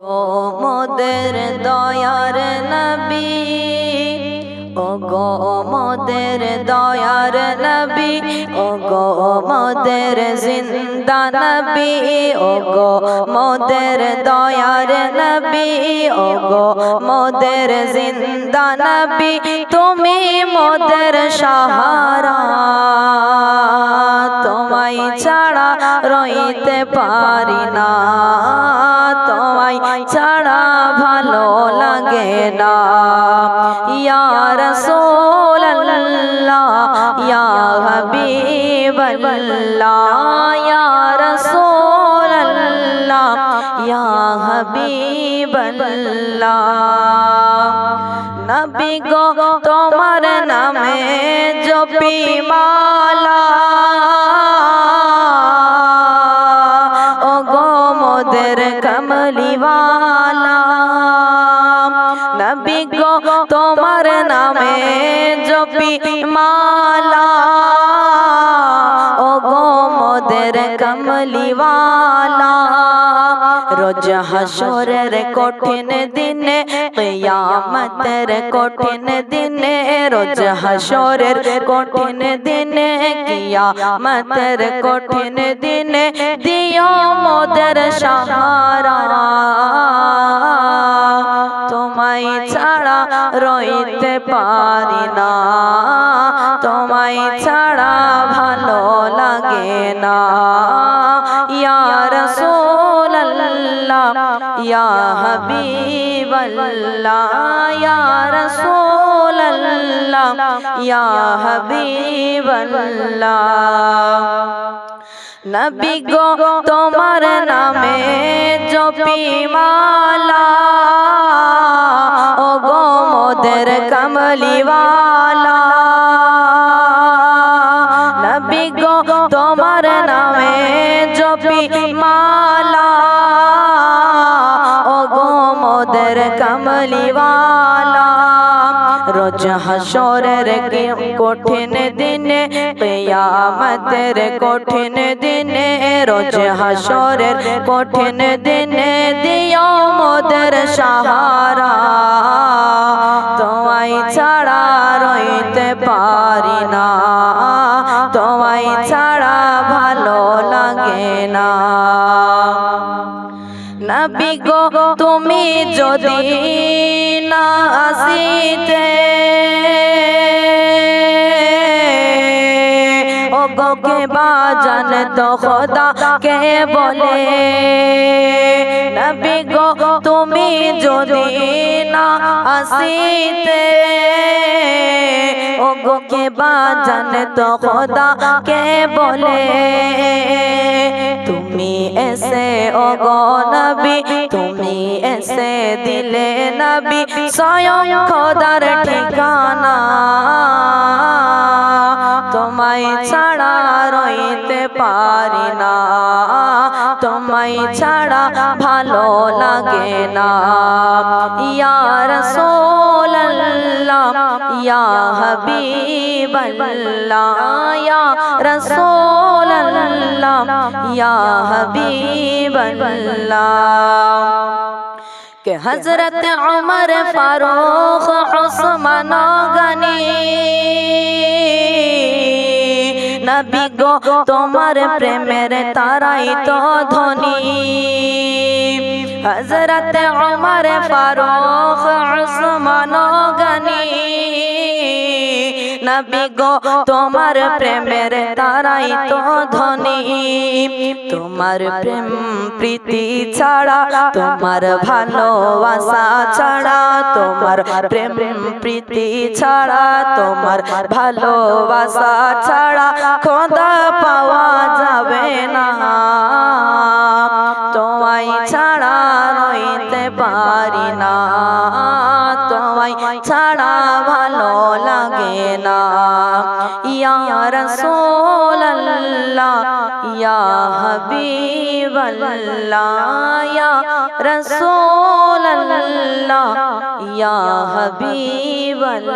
ও মোদের দয়ার নবী, ও গো মোদের দয়ার নবী, ও গো মোদের জিন্দা নবী, ও গো মোদের দয়ার নবী, ও গো মোদের জিন্দা নবী, তুমি মোদের সাহারা। তোমায় ছাড়া রইতে পারি না। তোমায় ছাড়া ভালো লাগে না ইয়া রাসূলুল্লাহ ইয়া হাবিবাল্লাহ ইয়া রাসূলুল্লাহ ইয়া হাবিবাল্লাহ নবী গো তোমার নামে জপি মালা গো তোমার নামে জপি মালা ও গো মোদের কমলিওয়ালা রোজ হাসরের কঠিন দিনে কিয়ামতের কঠিন দিনে রোজ হাসরের কঠিন দিনে কিয়ামতের কঠিন দিনে দিও মোদের সাহারা তোমায় ছাড়া রইতে পারি না তোমায় ছাড়া ভালো লাগে না ইয়া রাসূলুল্লাহ ইয়া হাবিবাল্লাহ ইয়া রাসূলুল্লাহ ইয়া হাবিবাল্লাহ নবী গো তোমার নামে জপি মালা কমলিওয়ালা। নবী গো, তোমার নামে জপি মালা। ও গো মোদের কমলিওয়ালা, রোজ হাসরের কঠিন দিনে, কিয়ামতের কঠিন দিনে, রোজ হাসরের কঠিন দিনে দিও মোদের সাহারা। তোমায় ছাড়া রইতে পারি না। তোমায় ছাড়া ভালো লাগে না। নবী গো, তুমি যদি না আসিতে ও গো কে বাজান তো খোদা কে বলে? নবী গো, তুমি যদি না আসিতে ও গো কে বাজান তো খোদা কে বলে? তুমি এসে ও গো নবী, তুমি এসে দিলে নবী স্বয়ং খোদার ঠিকানা। তোমায় ছাড়া রইতে পারি না তোমায় ছাড়া ভালো লাগে না ইয়া রাসূলুল্লাহ ইয়া হাবিবাল্লাহ ইয়া রাসূলুল্লাহ ইয়া হাবিবাল্লাহ کہ حضرت عمر فاروق عثمان নবী গো তোমার প্রেমের তারাই তো ধনী। হজরত আমার ফারুক উসমান গনি। নবী গো, তোমার প্রেমের তারাই তো ধনী। তোমার প্রেম প্রীতি ছাড়া, তোমার ভালোবাসা ছাড়া, তোমার প্রেম প্রীতি ছাড়া, তোমার ভালোবাসা ছাড়া খোদা পাওয়া ছাড়া ভালো লাগে না। ইয়া রাসূলুল্লাহ ইয়া হাবিবাল্লাহ ইয়া রাসূলুল্লাহ ইয়া হাবিবাল্লাহ।